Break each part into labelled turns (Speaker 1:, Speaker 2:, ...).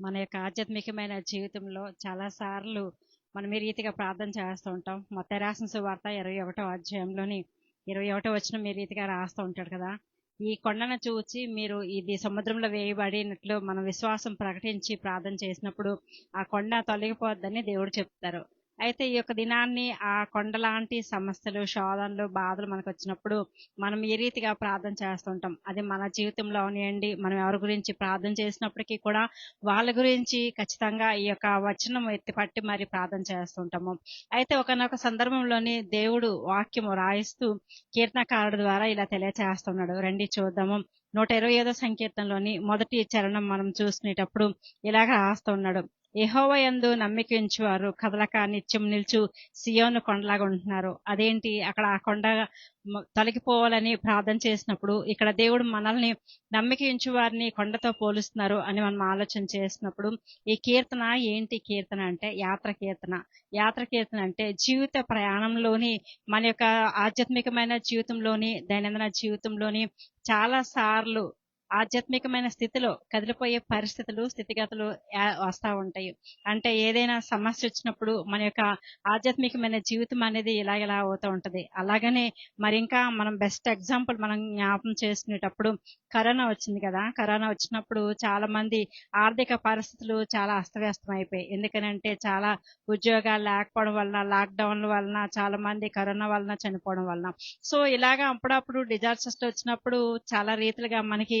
Speaker 1: మన యొక్క ఆధ్యాత్మికమైన జీవితంలో చాలా సార్లు మనం ఈ రీతిగా ప్రార్థన చేస్తూ ఉంటాం. మొత్త రాసిన సువార్త ఇరవై ఒకటో అధ్యాయంలోని ఇరవై ఒకటో వచ్చిన మీ రీతిగా రాస్తూ ఉంటాడు కదా. ఈ కొండను చూచి మీరు ఇది సముద్రంలో వేయబడినట్లు మన విశ్వాసం ప్రకటించి ప్రార్థన చేసినప్పుడు ఆ కొండ తొలగిపోద్దని దేవుడు చెప్తారు. అయితే ఈ యొక్క దినాన్ని ఆ కొండ లాంటి సమస్యలు శోధనలు బాధలు మనకు వచ్చినప్పుడు మనం ఏ రీతిగా ప్రార్థన చేస్తుంటాం? అది మన జీవితంలో అవనియండి మనం ఎవరి గురించి ప్రార్థన చేసినప్పటికీ కూడా వాళ్ళ గురించి ఖచ్చితంగా ఈ యొక్క వచనం ఎత్తిపట్టి మరి ప్రార్థన చేస్తుంటాము. అయితే ఒకనొక సందర్భంలోని దేవుడు వాక్యము రాయిస్తూ కీర్తనకారుడు ద్వారా ఇలా తెలియచేస్తున్నాడు. రండి చూద్దాము. నూట ఇరవై ఐదో సంకీర్తనలోని మొదటి చరణం మనం చూసుకునేటప్పుడు ఇలాగ రాస్తున్నాడు. యెహోవా యందు కదలక నిత్యం నిల్చు సియోను కొండలాగా ఉంటున్నారు. అదేంటి? అక్కడ ఆ కొండ తొలగిపోవాలని ప్రార్థన చేసినప్పుడు ఇక్కడ దేవుడు మనల్ని నమ్మిక వారిని కొండతో పోలుస్తున్నారు అని మనం ఆలోచన చేసినప్పుడు ఈ కీర్తన ఏంటి కీర్తన అంటే యాత్ర కీర్తన. యాత్ర కీర్తన అంటే జీవిత ప్రయాణంలోని మన యొక్క ఆధ్యాత్మికమైన జీవితంలోని దైనందిన జీవితంలోని చాలా సార్లు ఆధ్యాత్మికమైన స్థితిలో కదిలిపోయే పరిస్థితులు స్థితిగతులు వస్తూ ఉంటాయి. అంటే ఏదైనా సమస్య వచ్చినప్పుడు మన యొక్క ఆధ్యాత్మికమైన జీవితం అనేది ఇలా ఇలా అవుతూ ఉంటుంది. అలాగనే మరి ఇంకా మనం బెస్ట్ ఎగ్జాంపుల్ మనం జ్ఞాపం చేసుకునేటప్పుడు కరోనా వచ్చింది కదా. కరోనా వచ్చినప్పుడు చాలా మంది ఆర్థిక పరిస్థితులు చాలా అస్తవ్యస్తం అయిపోయాయి. ఎందుకనంటే చాలా ఉద్యోగాలు లేకపోవడం వలన లాక్డౌన్ల వలన చాలా మంది కరోనా వలన చనిపోవడం వలన. సో ఇలాగా అప్పుడప్పుడు డిజాస్టర్స్ వచ్చినప్పుడు చాలా రీతిలుగా మనకి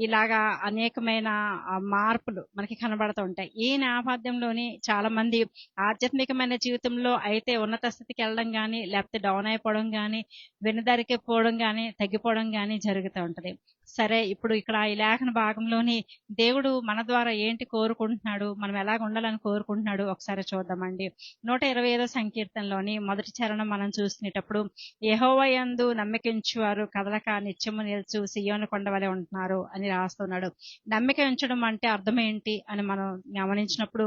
Speaker 1: ఇలాగా అనేకమైన మార్పులు మనకి కనబడుతూ ఉంటాయి. ఈ నేపథ్యంలోని చాలా మంది ఆధ్యాత్మికమైన జీవితంలో అయితే ఉన్నత స్థితికి వెళ్ళడం కానీ లేకపోతే డౌన్ అయిపోవడం కానీ వెనుదరికి పోవడం కానీ తగ్గిపోవడం కానీ జరుగుతూ ఉంటది. సరే ఇప్పుడు ఇక్కడ ఈ లేఖన భాగంలోని దేవుడు మన ద్వారా ఏంటి కోరుకుంటున్నాడు మనం ఎలాగ ఉండాలని కోరుకుంటున్నాడు ఒకసారి చూద్దామండి. నూట ఇరవై ఐదో సంకీర్తనలోని మొదటి చరణం మనం చూసినప్పుడు యహోవయందు నమ్మకించువారు కదలక నిత్యము నిల్చు సియోను కొండ వలె ఉంటున్నారు అని రాస్తున్నాడు. నమ్మిక ఉంచడం అంటే అర్థం ఏంటి అని మనం గమనించినప్పుడు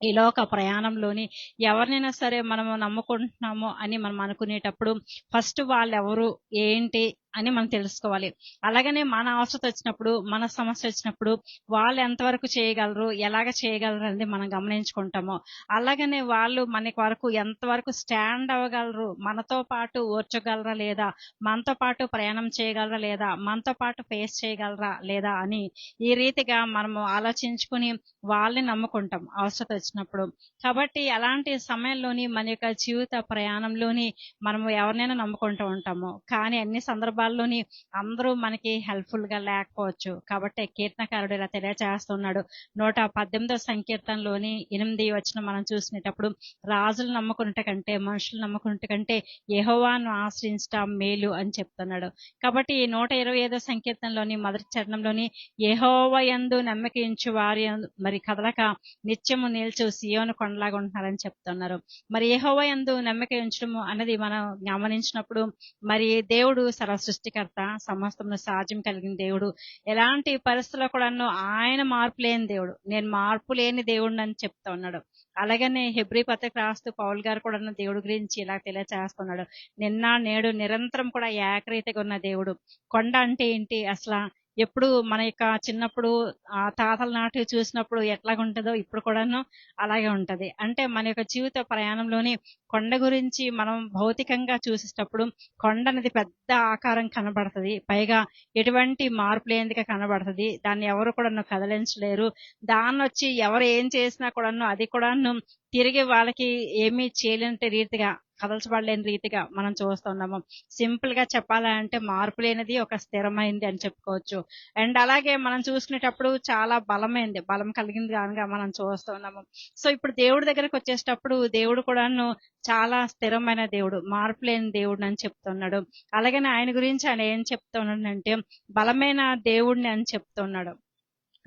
Speaker 1: ఈ లోక ప్రయాణంలోని ఎవరినైనా సరే మనము నమ్ముకుంటున్నాము అని మనం అనుకునేటప్పుడు ఫస్ట్ వాళ్ళు ఎవరు ఏంటి అని మనం తెలుసుకోవాలి. అలాగనే మన అవసరం వచ్చినప్పుడు మన సమస్య వచ్చినప్పుడు వాళ్ళు ఎంతవరకు చేయగలరు ఎలాగ చేయగలరు అనేది మనం గమనించుకుంటాము. అలాగనే వాళ్ళు మనకి వరకు ఎంతవరకు స్టాండ్ అవ్వగలరు మనతో పాటు ఓర్చగలరా లేదా మనతో పాటు ప్రయాణం చేయగలరా లేదా మనతో పాటు ఫేస్ చేయగలరా లేదా అని ఈ రీతిగా మనము ఆలోచించుకుని వాళ్ళని నమ్ముకుంటాం అవసరం వచ్చినప్పుడు. కాబట్టి అలాంటి సమయంలోని మన యొక్క జీవిత ప్రయాణంలోని మనము ఎవరినైనా నమ్ముకుంటూ ఉంటాము. కానీ అన్ని సందర్భాల్లోని అందరూ మనకి హెల్ప్ఫుల్గా లేకపోవచ్చు. కాబట్టి కీర్తనకారుడు ఇలా తెలియచేస్తున్నాడు. నూట పద్దెనిమిదో సంకీర్తనలోని ఎనిమిది వచ్చిన మనం చూసినప్పుడు రాజులు నమ్ముకుంట కంటే మనుషులు నమ్ముకుంట కంటే యహోవాను ఆశ్రయించటం మేలు అని చెప్తున్నాడు. కాబట్టి ఈ నూట ఇరవై ఐదో సంకీర్తనలోని మొదటి చరణంలోని యహోవ యందు నమ్మకించు వారి మరి కదలక నిత్యము నిల్చు సియోను కొండలాగా ఉంటున్నారని చెప్తున్నారు. మరి యహోవ యందు నమ్మక ఉంచడము అన్నది మనం గమనించినప్పుడు మరి దేవుడు సరస్వ సృష్టికర్త సమస్తమును సాధ్యం కలిగిన దేవుడు. ఎలాంటి పరిస్థితుల్లో కూడా ఆయన మార్పు లేని దేవుడు. నేను మార్పు లేని దేవుడు అని చెప్తా ఉన్నాడు. అలాగనే హెబ్రి పత్రిక రాస్తూ పౌల్ గారు కూడా దేవుడి గురించి ఇలా తెలియచేస్తున్నాడు. నిన్న నేడు నిరంతరం కూడా ఏకరీతిగా ఉన్న దేవుడు. కొండ అంటే ఏంటి? అసలు ఎప్పుడు మన యొక్క చిన్నప్పుడు ఆ తాతల నాటి చూసినప్పుడు ఎట్లాగుంటుందో ఇప్పుడు కూడాను అలాగే ఉంటది. అంటే మన యొక్క జీవిత ప్రయాణంలోని కొండ గురించి మనం భౌతికంగా చూసేటప్పుడు కొండ అనేది పెద్ద ఆకారం కనబడుతుంది. పైగా ఎటువంటి మార్పు లేనిదిగా కనబడుతుంది. దాన్ని ఎవరు కూడా కదిలించలేరు. దాన్ని వచ్చి ఎవరు ఏం చేసినా కూడాను అది కూడాను తిరిగి వాళ్ళకి ఏమీ చేయలేని రీతిగా కదల్చబడలేని రీతిగా మనం చూస్తున్నాము సింపుల్గా చెప్పాలంటే మార్పు లేనిది ఒక స్థిరమైంది అని చెప్పుకోవచ్చు. అండ్ అలాగే మనం చూసుకునేటప్పుడు చాలా బలమైంది. బలం కలిగింది దానిగా మనం చూస్తున్నాము సో ఇప్పుడు దేవుడి దగ్గరకు వచ్చేటప్పుడు దేవుడు కూడాను చాలా స్థిరమైన దేవుడు మార్పు లేని దేవుడు అని చెప్తున్నాడు. అలాగే ఆయన గురించి ఆయన ఏం చెప్తున్నాడు అంటే బలమైన దేవుడిని అని చెప్తున్నాడు.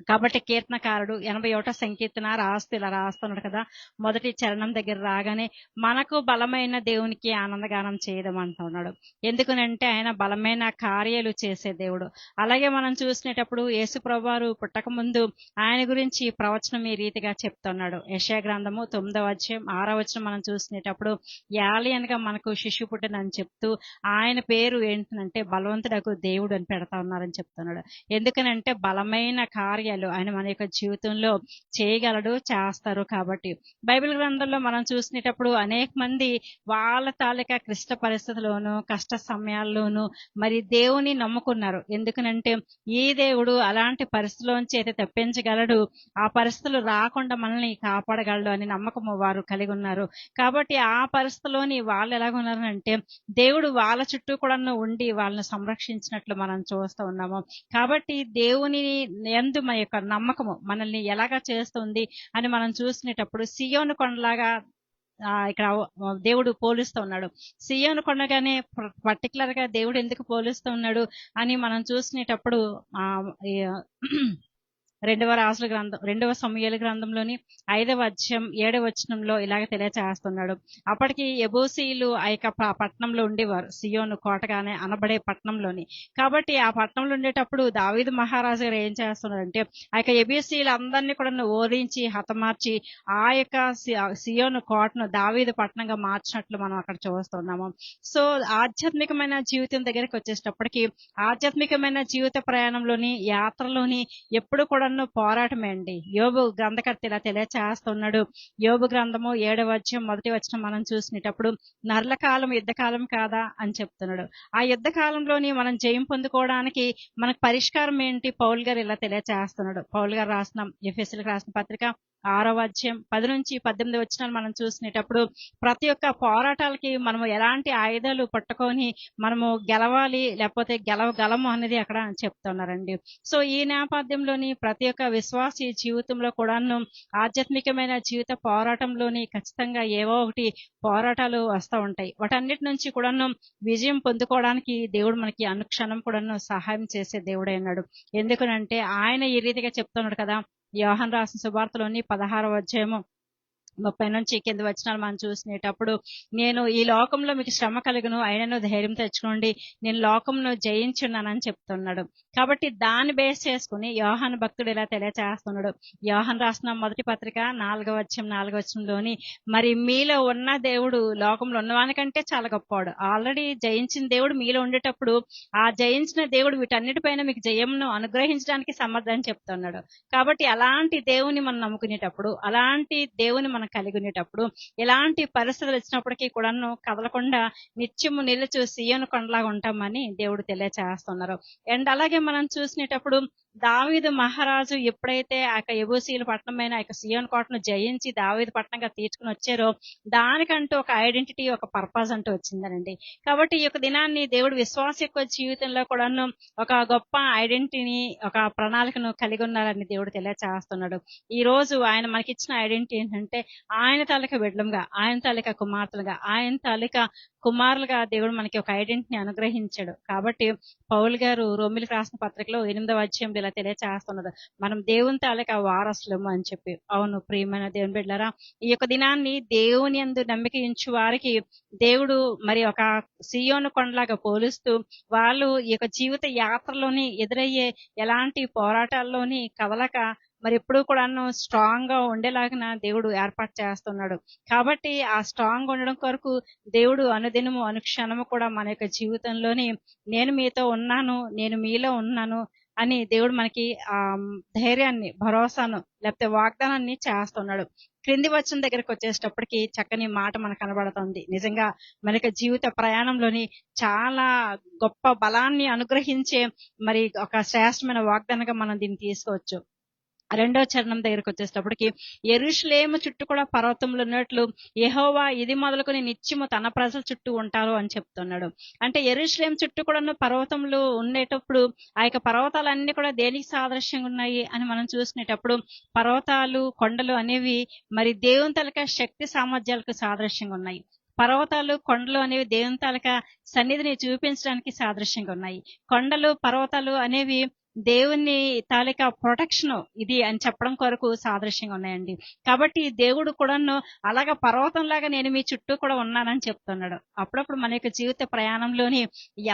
Speaker 1: కాబట్టి కీర్తనకారుడు ఎనభై ఒకటో సంకీర్తన రాస్తూ ఇలా రాస్తున్నాడు కదా. మొదటి చరణం దగ్గర రాగానే మనకు బలమైన దేవునికి ఆనందగానం చేయడం అంటున్నాడు ఎందుకనంటే ఆయన బలమైన కార్యాలు చేసే దేవుడు. అలాగే మనం చూసినప్పుడు యేసు ప్రభువారు పుట్టక ముందు ఆయన గురించి ప్రవచనం ఈ రీతిగా చెప్తున్నాడు. యశయ గ్రంథము తొమ్మిదవ అధ్యాయం ఆరో వచనం మనం చూసినప్పుడు యాలియన్గా మనకు శిశు పుట్టినని చెప్తూ ఆయన పేరు ఏంటంటే బలవంతుడకు దేవుడు అని పెడతా ఉన్నారని చెప్తున్నాడు. ఎందుకనంటే బలమైన కార్య కార్యాలు ఆయన మన యొక్క జీవితంలో చేయగలడు చేస్తారు కాబట్టి. బైబిల్ గ్రంథంలో మనం చూసినప్పుడు అనేక మంది వాళ్ళ తాలూకా క్లిష్ట పరిస్థితుల్లోనూ కష్ట సమయాల్లోనూ మరి దేవుని నమ్ముకున్నారు. ఎందుకనంటే ఈ దేవుడు అలాంటి పరిస్థితుల్లోంచి అయితే తప్పించగలడు. ఆ పరిస్థితులు రాకుండా మనల్ని కాపాడగలడు అని నమ్మకం వారు కలిగి ఉన్నారు. కాబట్టి ఆ పరిస్థితిలోని వాళ్ళు ఎలాగున్నారంటే దేవుడు వాళ్ళ చుట్టూ కూడా ఉండి వాళ్ళని సంరక్షించినట్లు మనం చూస్తూ ఉన్నాము. కాబట్టి దేవుని ఎందు మన యొక్క నమ్మకము మనల్ని ఎలాగా చేస్తుంది అని మనం చూసినప్పుడు సియోను కొండలాగా ఆ, ఇక్కడ దేవుడు పోలుస్తూ ఉన్నాడు. సియోను కొండగానే పర్టికులర్గా దేవుడు ఎందుకు పోలుస్తూ ఉన్నాడు అని మనం చూసినప్పుడు ఆ రెండవ రాసుల గ్రంథం రెండవ సమయాల గ్రంథంలోని ఐదవ అధ్యాయం ఏడవ వచనంలో ఇలాగ తెలియచేస్తున్నాడు. అప్పటికి ఎబోసీలు ఆ యొక్క పట్టణంలో ఉండేవారు. సియోను కోటగానే అనబడే పట్టణంలోని. కాబట్టి ఆ పట్టణంలో ఉండేటప్పుడు దావీదు మహారాజు గారు ఏం చేస్తున్నారంటే ఆ యొక్క ఎబిసీలు అందరినీ కూడా ఓడించి హతమార్చి ఆ యొక్క సియోను కోటను దావీదు పట్టణంగా మార్చినట్లు మనం అక్కడ చూస్తున్నాము. సో ఆధ్యాత్మికమైన జీవితం దగ్గరికి వచ్చేటప్పటికి ఆధ్యాత్మికమైన జీవిత ప్రయాణంలోని యాత్రలోని ఎప్పుడు కూడా పోరాటమే అండి. యోబు గ్రంథకర్త ఇలా తెలియచేస్తున్నాడు. యోబు గ్రంథము ఏడవ వచ్చం మొదటి వచ్చిన మనం చూసినప్పుడు నర్ల కాలం యుద్ధకాలం కాదా అని చెప్తున్నాడు. ఆ యుద్ధ కాలంలోని మనం జయం పొందుకోవడానికి మనకు పరిష్కారం ఏంటి? పౌల్ గారు ఇలా తెలియచేస్తున్నాడు. పౌల్ గారు రాసిన ఎఫ్ఎస్ఎల్కి రాసిన పత్రిక ఆరవ అధ్యాయం పది నుంచి పద్దెనిమిది వచ్చిన మనం చూసినప్పుడు ప్రతి ఒక్క పోరాటాలకి మనము ఎలాంటి ఆయుధాలు పట్టుకొని మనము గెలవాలి లేకపోతే గెలవగలము అనేది అక్కడ చెప్తున్నారండి. సో ఈ నేపథ్యంలోని ప్రతి ఒక్క విశ్వాసీ జీవితంలో కూడాను ఆధ్యాత్మికమైన జీవిత పోరాటంలోని ఖచ్చితంగా ఏవో ఒకటి పోరాటాలు వస్తూ ఉంటాయి. వాటన్నిటి నుంచి కూడాను విజయం పొందుకోవడానికి దేవుడు మనకి అనుక్షణం కూడాను సహాయం చేసే దేవుడే అన్నాడు ఎందుకనంటే ఆయన ఈ రీతిగా చెప్తున్నాడు కదా యోహన్ రాసిన శుభార్తలోని పదహారవ అధ్యాయము ముప్పై నుంచి కింద వచ్చిన మనం చూసినప్పుడు నేను ఈ లోకంలో మీకు శ్రమ కలుగును ఆయనను ధైర్యం తెచ్చుకోండి నేను లోకంలో జయించున్నానని చెప్తున్నాడు. కాబట్టి దాన్ని బేస్ చేసుకుని యోహాన్ భక్తుడు ఇలా తెలియచేస్తున్నాడు. యోహాన్ రాసిన మొదటి పత్రిక నాలుగవ వచ్చం నాలుగవ వచ్చంలోని మరి మీలో ఉన్న దేవుడు లోకంలో ఉన్నవానికంటే చాలా గొప్పవాడు. ఆల్రెడీ జయించిన దేవుడు మీలో ఉండేటప్పుడు ఆ జయించిన దేవుడు వీటన్నిటిపైన మీకు జయంను అనుగ్రహించడానికి సమర్థం చెప్తున్నాడు. కాబట్టి అలాంటి దేవుని మనం నమ్ముకునేటప్పుడు అలాంటి దేవుని మనం కలిగి ఉండేటప్పుడు ఎలాంటి పరిస్థితులు వచ్చినప్పటికీ కూడాను కదలకుండా నిత్యము నిలుచు సీయను కొండలాగా ఉంటామని దేవుడు తెలియచేస్తున్నారు. అండ్ అలాగే మనం చూసినప్పుడు దావీదు మహారాజు ఎప్పుడైతే ఆ యొక్క ఎబూసీల పట్టణమైన ఆ యొక్క సియోన్ కోటను జయించి దావీదు పట్టణంగా తీర్చుకుని వచ్చారో దానికంటూ ఒక ఐడెంటిటీ ఒక పర్పస్ అంటూ వచ్చిందనండి. కాబట్టి ఈ యొక్క దినాన్ని దేవుడు విశ్వాస యొక్క జీవితంలో కూడాను ఒక గొప్ప ఐడెంటిటీని ఒక ప్రణాళికను కలిగి ఉన్నారని దేవుడు తెలియచేస్తున్నాడు. ఈ రోజు ఆయన మనకిచ్చిన ఐడెంటిటీ ఏంటంటే ఆయన తాలూకా బిడ్డలుగా ఆయన తాలూకా కుమార్తెలుగా ఆయన తాలూకా కుమారులుగా దేవుడు మనకి ఒక ఐడెంటిటీని అనుగ్రహించాడు. కాబట్టి పౌల్ గారు రోమిలకు రాసిన పత్రికలో ఎనిమిదవ అధ్యాయంలో ఇలా తెలియచేస్తున్నారు మనం దేవుని తాలూకా వారసులము అని చెప్పి. అవును ప్రియమైన దేవుని బిడ్డరా ఈ యొక్క దినాన్ని దేవుని అందు నమ్మిక ఇంచు వారికి దేవుడు మరి ఒక సియోను కొండలాగా పోలుస్తూ వాళ్ళు ఈ యొక్క జీవిత యాత్రలోని ఎదురయ్యే ఎలాంటి పోరాటాల్లోని కదలక మరి ఎప్పుడు కూడాను స్ట్రాంగ్గా ఉండేలాగా దేవుడు ఏర్పాటు చేస్తున్నాడు. కాబట్టి ఆ స్ట్రాంగ్ ఉండడం కొరకు దేవుడు అనుదినము అనుక్షణము కూడా మన యొక్క జీవితంలోని నేను మీతో ఉన్నాను నేను మీలో ఉన్నాను అని దేవుడు మనకి ఆ ధైర్యాన్ని భరోసాను లేకపోతే వాగ్దానాన్ని చేస్తున్నాడు. క్రింది వచ్చిన దగ్గరకు వచ్చేటప్పటికి చక్కని మాట మనకు కనబడుతుంది. నిజంగా మన యొక్క జీవిత ప్రయాణంలోని చాలా గొప్ప బలాన్ని అనుగ్రహించే మరి ఒక శ్రేష్టమైన వాగ్దానంగా మనం దీన్ని తీసుకోవచ్చు. రెండో చరణం దగ్గరకు వచ్చేటప్పటికి ఎరుషులేము చుట్టూ కూడా పర్వతములు ఉన్నట్లు ఎహోవా ఇది మొదలుకొని నిత్యము తన ప్రజల చుట్టూ ఉంటారు అని చెప్తున్నాడు. అంటే ఎరుషులేం చుట్టూ కూడా పర్వతములు ఉండేటప్పుడు ఆ యొక్క పర్వతాలన్నీ కూడా దేనికి సాదృశ్యంగా ఉన్నాయి అని మనం చూసినప్పుడు పర్వతాలు కొండలు అనేవి మరి దేవుని తలక శక్తి సామర్థ్యాలకు సాదృశ్యంగా ఉన్నాయి. పర్వతాలు కొండలు అనేవి దేవుని తాలక సన్నిధిని చూపించడానికి సాదృశ్యంగా ఉన్నాయి. కొండలు పర్వతాలు అనేవి దేవుని తాలిక ప్రొటెక్షన్ ఇది అని చెప్పడం కొరకు సాదృశ్యంగా ఉన్నాయండి. కాబట్టి దేవుడు కూడాను అలాగ పర్వతంలాగా నేను మీ చుట్టూ కూడా ఉన్నానని చెప్తున్నాడు. అప్పుడప్పుడు మన యొక్క జీవిత ప్రయాణంలోని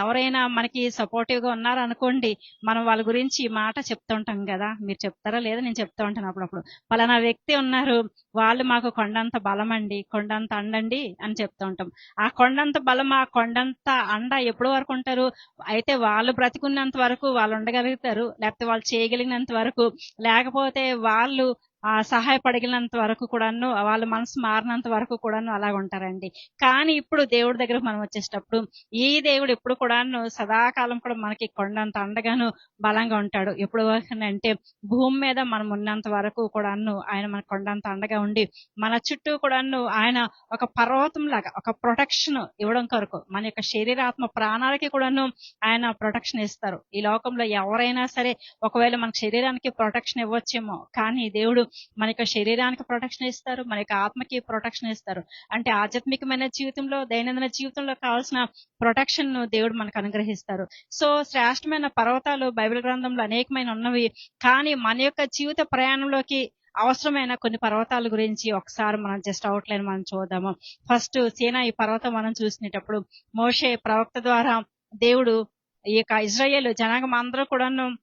Speaker 1: ఎవరైనా మనకి సపోర్టివ్గా ఉన్నారనుకోండి మనం వాళ్ళ గురించి ఈ మాట చెప్తుంటాం కదా. మీరు చెప్తారా లేదా నేను చెప్తా ఉంటాను అప్పుడప్పుడు. పలానా వ్యక్తి ఉన్నారు వాళ్ళు మాకు కొండంత బలం అండి కొండంత అండండి అని చెప్తూ ఉంటాం. ఆ కొండంత బలం ఆ కొండంత అండ ఎప్పుడు వరకు ఉంటారు? అయితే వాళ్ళు బ్రతికున్నంత వరకు వాళ్ళు ఉండగలిగితే చేస్తారు. లేకపోతే వాళ్ళు చేయగలిగినంత వరకు. లేకపోతే వాళ్ళు సహాయపడగలిగినంత వరకు కూడాను వాళ్ళ మనసు మారినంత వరకు కూడాను అలా ఉంటారండి. కానీ ఇప్పుడు దేవుడి దగ్గరకు మనం వచ్చేటప్పుడు ఈ దేవుడు ఎప్పుడు కూడాను సదాకాలం కూడా మనకి కొండంత అండగాను బలంగా ఉంటాడు. ఎప్పుడు అంటే భూమి మీద మనం ఉన్నంత వరకు కూడాను ఆయన మన కొండంత అండగా ఉండి మన చుట్టూ కూడాను ఆయన ఒక పర్వతం లాగా ఒక ప్రొటెక్షన్ ఇవ్వడం కొరకు మన యొక్క శరీరాత్మ ప్రాణాలకి కూడాను ఆయన ప్రొటెక్షన్ ఇస్తారు. ఈ లోకంలో ఎవరైనా సరే ఒకవేళ మన శరీరానికి ప్రొటెక్షన్ ఇవ్వచ్చేమో కానీ దేవుడు మన యొక్క శరీరానికి ప్రొటెక్షన్ ఇస్తారు మన యొక్క ఆత్మకి ప్రొటెక్షన్ ఇస్తారు. అంటే ఆధ్యాత్మికమైన జీవితంలో దైనందిన జీవితంలో కావాల్సిన ప్రొటెక్షన్ను దేవుడు మనకు అనుగ్రహిస్తారు. సో శ్రేష్టమైన పర్వతాలు బైబిల్ గ్రంథంలో అనేకమైన ఉన్నవి. కానీ మన యొక్క జీవిత ప్రయాణంలోకి అవసరమైన కొన్ని పర్వతాల గురించి ఒకసారి మనం జస్ట్ అవుట్లైన్ మనం చూద్దాము. ఫస్ట్ సేనా ఈ పర్వతం మనం చూసినప్పుడు మోషే ప్రవక్త ద్వారా దేవుడు ఈ యొక్క ఇజ్రాయేల్ జనాంగం అందరూ కూడాను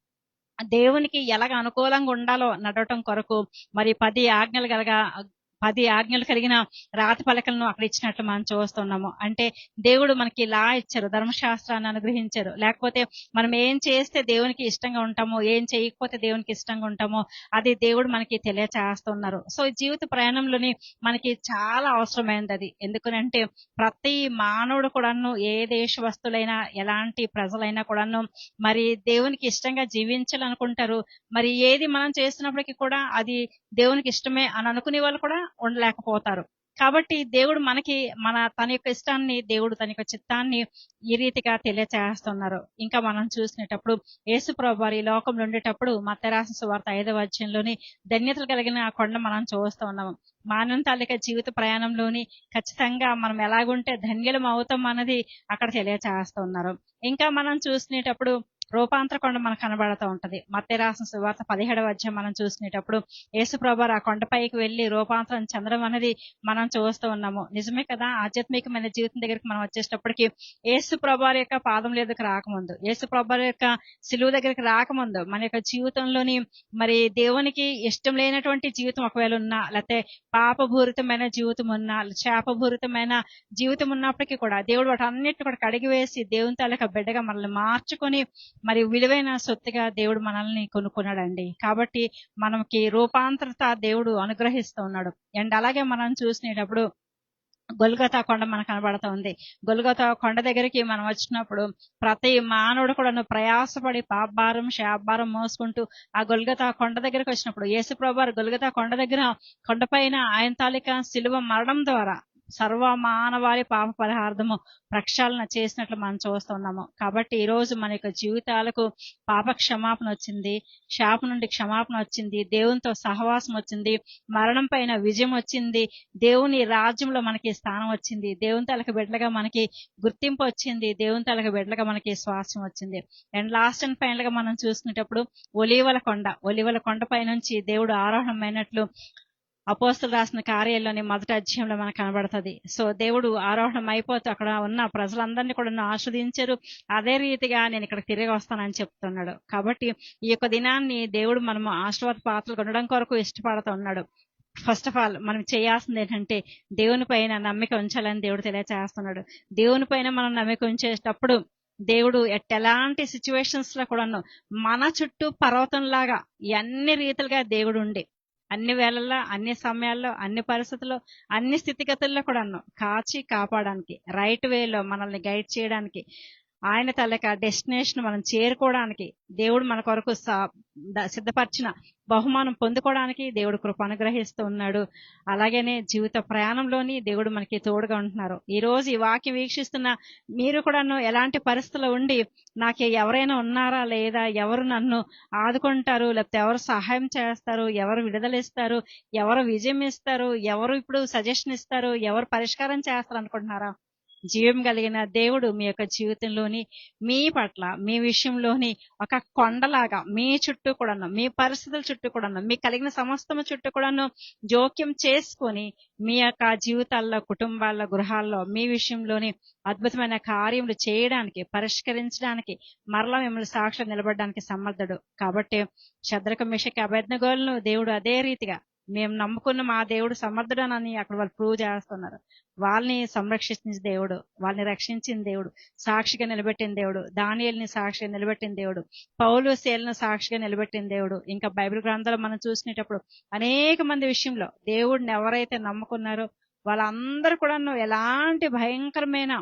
Speaker 1: దేవునికి ఎలాగ అనుకూలంగా ఉండాలో నడవటం కొరకు మరి పది ఆజ్ఞలు కలగా పది ఆజ్ఞలు కలిగిన రాత పలకలను అక్కడ ఇచ్చినట్లు మనం చూస్తున్నాము. అంటే దేవుడు మనకి లా ఇచ్చారు ధర్మశాస్త్రాన్ని అనుగ్రహించారు. లేకపోతే మనం ఏం చేస్తే దేవునికి ఇష్టంగా ఉంటామో ఏం చేయకపోతే దేవునికి ఇష్టంగా ఉంటామో అది దేవుడు మనకి తెలియచేస్తున్నారు. సో జీవిత ప్రయాణంలోని మనకి చాలా అవసరమైనది అది. ఎందుకనంటే ప్రతి మానవుడు కూడాను ఏ దేశవస్తులైనా ఎలాంటి ప్రజలైనా కూడాను మరి దేవునికి ఇష్టంగా జీవించాలనుకుంటారు. మరి ఏది మనం చేస్తున్నప్పటికీ కూడా అది దేవునికి ఇష్టమే అని అనుకునే వాళ్ళు కూడా ఉండలేకపోతారు. కాబట్టి దేవుడు మనకి మన తన యొక్క ఇష్టాన్ని దేవుడు తన యొక్క చిత్తాన్ని ఈ రీతిగా తెలియచేస్తున్నారు. ఇంకా మనం చూసినప్పుడు యేసు వారి లోకంలో ఉండేటప్పుడు మత్తరాస వార్త ఐదవ అధ్యయంలోని ధన్యతలు కలిగిన ఆ కొండ మనం చూస్తూ ఉన్నాము. మానవ తాలిక జీవిత ప్రయాణంలోని ఖచ్చితంగా మనం ఎలాగుంటే ధన్యులం అవుతాం అన్నది అక్కడ తెలియచేస్తున్నారు. ఇంకా మనం చూసినప్పుడు రూపాంతర కొండ మనకు కనబడుతూ ఉంటది. మత్తే రాసిన సువార్త పదిహేడవ అధ్యాయం మనం చూసినప్పుడు యేసు ప్రభు ఆ కొండపైకి వెళ్ళి రూపాంతరం చెందడం అనేది మనం చూస్తూ ఉన్నాము. నిజమే కదా? ఆధ్యాత్మికమైన జీవితం దగ్గరికి మనం వచ్చేటప్పటికి యేసు ప్రభు యొక్క పాదం దగ్గరికి రాకముందు యేసు ప్రభు యొక్క సిలువు దగ్గరికి రాకముందు మన యొక్క జీవితంలోని మరి దేవునికి ఇష్టం లేనటువంటి జీవితం ఒకవేళ ఉన్నా లేకపోతే పాపభూరితమైన జీవితం ఉన్నా శాపభూరితమైన జీవితం ఉన్నప్పటికీ కూడా దేవుడు వాటన్నిటిని కూడా కడిగి వేసి దేవుని తాలూకా బిడ్డగా మనల్ని మార్చుకొని మరి విలువైన సొత్తుగా దేవుడు మనల్ని కొనుక్కున్నాడండి. కాబట్టి మనకి రూపాంతరత దేవుడు అనుగ్రహిస్తూ ఉన్నాడు. అండ్ అలాగే మనం చూసినప్పుడు గొలుగతా కొండ మనకు కనబడతా ఉంది. కొండ దగ్గరికి మనం వచ్చినప్పుడు ప్రతి మానవుడు కూడా ప్రయాసపడి పాపభారం శాపభారం మోసుకుంటూ ఆ గొలుగతా కొండ దగ్గరికి వచ్చినప్పుడు యేసుప్రభు గొల్గతా కొండ దగ్గర కొండపైన ఆయన తాలిక సిలువ మరణం ద్వారా సర్వ మానవాళి పాప పరిహార్థము ప్రక్షాళన చేసినట్లు మనం చూస్తున్నాము. కాబట్టి ఈ రోజు మన యొక్క జీవితాలకు పాప క్షమాపణ వచ్చింది శాప నుండి క్షమాపణ వచ్చింది దేవునితో సహవాసం వచ్చింది మరణం పైన విజయం వచ్చింది దేవుని రాజ్యంలో మనకి స్థానం వచ్చింది దేవుని తలక బిడ్డలుగా మనకి గుర్తింపు వచ్చింది దేవుని తలక బిడ్డలుగా మనకి శ్వాసం వచ్చింది. అండ్ లాస్ట్ అండ్ ఫైనల్గా మనం చూసుకునేటప్పుడు ఒలివల కొండ ఒలివల కొండ పై నుంచి దేవుడు ఆరోహణమైనట్లు అపోస్తులు రాసిన కార్యాల్లోని మొదటి అధ్యాయంలో మనకు కనబడుతుంది. సో దేవుడు ఆరోహణం అయిపోతూ అక్కడ ఉన్న ప్రజలందరినీ కూడా ఆస్వాదించారు. అదే రీతిగా నేను ఇక్కడ తిరిగి వస్తానని చెప్తున్నాడు. కాబట్టి ఈ యొక్క దినాన్ని దేవుడు మనము ఆశీర్వాద పాత్రలు కొనడం కొరకు ఇష్టపడుతున్నాడు ఫస్ట్ ఆఫ్ ఆల్ మనం చేయాల్సింది ఏంటంటే దేవుని పైన నమ్మిక ఉంచాలని దేవుడు తెలియచేస్తున్నాడు. దేవుని పైన మనం నమ్మిక ఉంచేటప్పుడు దేవుడు ఎలాంటి సిచ్యువేషన్స్లో కూడాను మన చుట్టూ పర్వతంలాగా అన్ని రీతిలుగా దేవుడు ఉండే అన్ని వేళల్లో అన్ని సమయాల్లో అన్ని పరిస్థితుల్లో అన్ని స్థితిగతుల్లో కూడా కాచి కాపాడడానికి రైట్ వేలో మనల్ని గైడ్ చేయడానికి ఆయన తలక డెస్టినేషన్ మనం చేరుకోవడానికి దేవుడు మన కొరకు సిద్ధపరిచిన బహుమానం పొందుకోవడానికి దేవుడు కృప అనుగ్రహిస్తూ ఉన్నాడు. అలాగనే జీవిత ప్రయాణంలోని దేవుడు మనకి తోడుగా ఉంటున్నారు. ఈ రోజు ఈ వాక్యం వీక్షిస్తున్న మీరు కూడాను ఎలాంటి పరిస్థితుల్లో ఉండి నాకు ఎవరైనా ఉన్నారా లేదా ఎవరు నన్ను ఆదుకుంటారు లేకపోతే ఎవరు సహాయం చేస్తారు ఎవరు విడుదలిస్తారు ఎవరు విజయం ఇస్తారు ఎవరు ఇప్పుడు సజెషన్ ఇస్తారు ఎవరు పరిష్కారం చేస్తారు అనుకుంటున్నారా? జీవం కలిగిన దేవుడు మీ యొక్క జీవితంలోని మీ పట్ల మీ విషయంలోని ఒక కొండలాగా మీ చుట్టూ కూడాను మీ పరిస్థితుల చుట్టూ కూడాను మీ కలిగిన సమస్తము చుట్టూ కూడాను జోక్యం చేసుకొని మీ యొక్క జీవితాల్లో కుటుంబాల్లో గృహాల్లో మీ విషయంలోని అద్భుతమైన కార్యములు చేయడానికి పరిష్కరించడానికి మరలా మిమ్మల్ని సాక్షి నిలబడడానికి సమర్థుడు. కాబట్టి శద్రక మిషకి అభ్యర్థగోలను దేవుడు అదే రీతిగా మేము నమ్ముకున్న మా దేవుడు సమర్థుడనని అక్కడ వాళ్ళు ప్రూవ్ చేస్తున్నారు. వాళ్ళని సంరక్షించిన దేవుడు వాళ్ళని రక్షించిన దేవుడు సాక్షిగా నిలబెట్టిన దేవుడు దానియల్ని సాక్షిగా నిలబెట్టిన దేవుడు పౌలు శీలను సాక్షిగా నిలబెట్టిన దేవుడు. ఇంకా బైబిల్ గ్రంథాలు మనం చూసినప్పుడు అనేక మంది విషయంలో దేవుడిని ఎవరైతే నమ్ముకున్నారో వాళ్ళందరూ కూడాను ఎలాంటి భయంకరమైన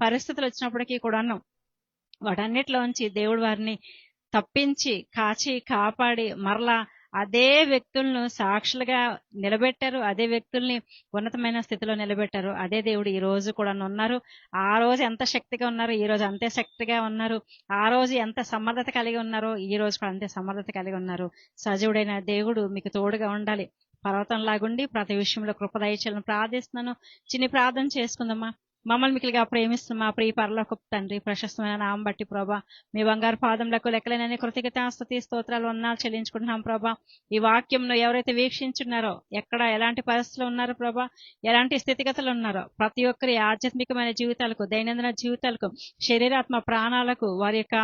Speaker 1: పరిస్థితులు వచ్చినప్పటికీ కూడాను వాటన్నిటిలోంచి దేవుడు వారిని తప్పించి కాచి కాపాడి మరలా అదే వ్యక్తులను సాక్షులుగా నిలబెట్టారు అదే వ్యక్తుల్ని ఉన్నతమైన స్థితిలో నిలబెట్టారు. అదే దేవుడు ఈ రోజు కూడా ఉన్నారు. ఆ రోజు ఎంత శక్తిగా ఉన్నారు ఈ రోజు అంతే శక్తిగా ఉన్నారు. ఆ రోజు ఎంత సమర్థత కలిగి ఉన్నారో ఈ రోజు కూడా అంతే సమర్థత కలిగి ఉన్నారు. సజీవుడైన దేవుడు మీకు తోడుగా ఉండాలి. పర్వతం లాగుండి ప్రతి విషయంలో కృపదయచలను ప్రార్థిస్తున్నాను. చిన్ని ప్రార్థన చేసుకుందామా? మమ్మల్ని మికిలిగా ప్రేమిస్తున్న మా ప్రియ పరలోక తండ్రి ప్రశస్తమైన నామం బట్టి ప్రభా మీ బంగారు పాదంలకు లెక్కలేనని కృతజ్ఞతాస్తుతి స్తోత్రాలు వందనాలు చెల్లించుకుంటున్నాం ప్రభా. ఈ వాక్యంలో ఎవరైతే వీక్షించున్నారో ఎక్కడ ఎలాంటి పరిస్థితులు ఉన్నారో ప్రభా ఎలాంటి స్థితిగతులు ఉన్నారో ప్రతి ఒక్కరి ఆధ్యాత్మికమైన జీవితాలకు దైనందిన జీవితాలకు శరీరాత్మ ప్రాణాలకు వారి యొక్క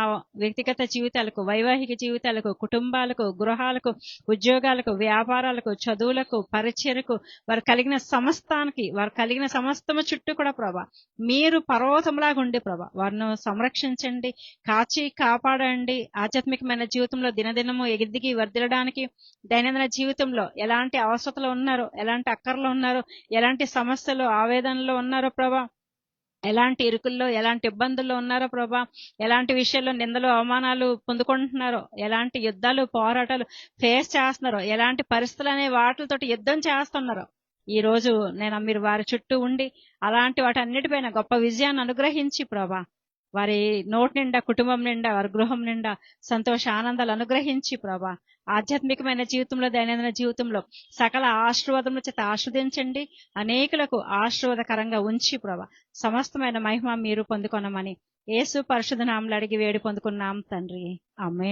Speaker 1: వ్యక్తిగత జీవితాలకు వైవాహిక జీవితాలకు కుటుంబాలకు గృహాలకు ఉద్యోగాలకు వ్యాపారాలకు చదువులకు పరిచయకు వారు కలిగిన సమస్తానికి వారు కలిగిన సమస్తము చుట్టూ కూడా ప్రభా మీరు పర్వతంలాగా ఉండి ప్రభా వారిని సంరక్షించండి కాచి కాపాడండి. ఆధ్యాత్మికమైన జీవితంలో దినదినము ఎగిదిగి వర్దిలడానికి దైనందిన జీవితంలో ఎలాంటి అవసరతలు ఉన్నారో ఎలాంటి అక్కర్లు ఉన్నారో ఎలాంటి సమస్యలు ఆవేదనలో ఉన్నారో ప్రభా ఎలాంటి ఇరుకుల్లో ఎలాంటి ఇబ్బందుల్లో ఉన్నారో ప్రభా ఎలాంటి విషయాల్లో నిందలు అవమానాలు పొందుకుంటున్నారో ఎలాంటి యుద్ధాలు పోరాటాలు ఫేస్ చేస్తున్నారో ఎలాంటి పరిస్థితులు అనే వాటితోటి యుద్ధం చేస్తున్నారో ఈ రోజు నేను మీరు వారి చుట్టూ ఉండి అలాంటి వాటి అన్నిటిపైన గొప్ప విజయాన్ని అనుగ్రహించి ప్రభా. వారి నోటి నిండా కుటుంబం నిండా వారి గృహం నిండా సంతోష ఆనందాలు అనుగ్రహించి ప్రభా. ఆధ్యాత్మికమైన జీవితంలో దైనందిన జీవితంలో సకల ఆశీర్వాదముల చేత ఆస్వాదించండి. అనేకులకు ఆశీర్వాదకరంగా ఉంచి ప్రభా. సమస్తమైన మహిమ మీరు పొందుకొనమని ఏసు పరిశుధనాములు అడిగి వేడి పొందుకున్నాం తండ్రి. అమ్మే